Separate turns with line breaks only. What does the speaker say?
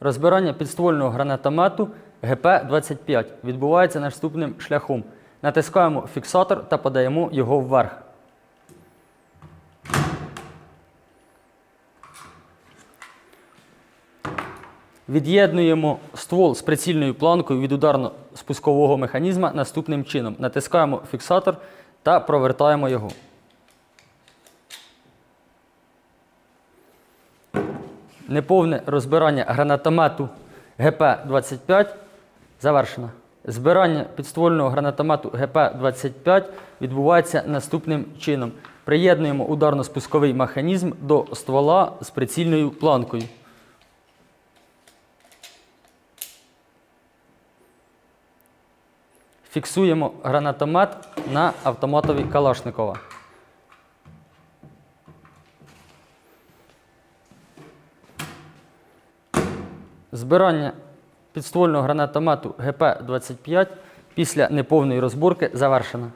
Розбирання підствольного гранатомету ГП-25 відбувається наступним шляхом. Натискаємо фіксатор та подаємо його вверх. Від'єднуємо ствол з прицільною планкою від ударно-спускового механізма наступним чином. Натискаємо фіксатор та провертаємо його. Неповне розбирання гранатомету ГП-25 завершено. Збирання підствольного гранатомету ГП-25 відбувається наступним чином. Приєднуємо ударно-спусковий механізм до ствола з прицільною планкою. Фіксуємо гранатомет на автоматові Калашникова. Збирання підствольного гранатомету ГП-25 після неповної розборки завершено.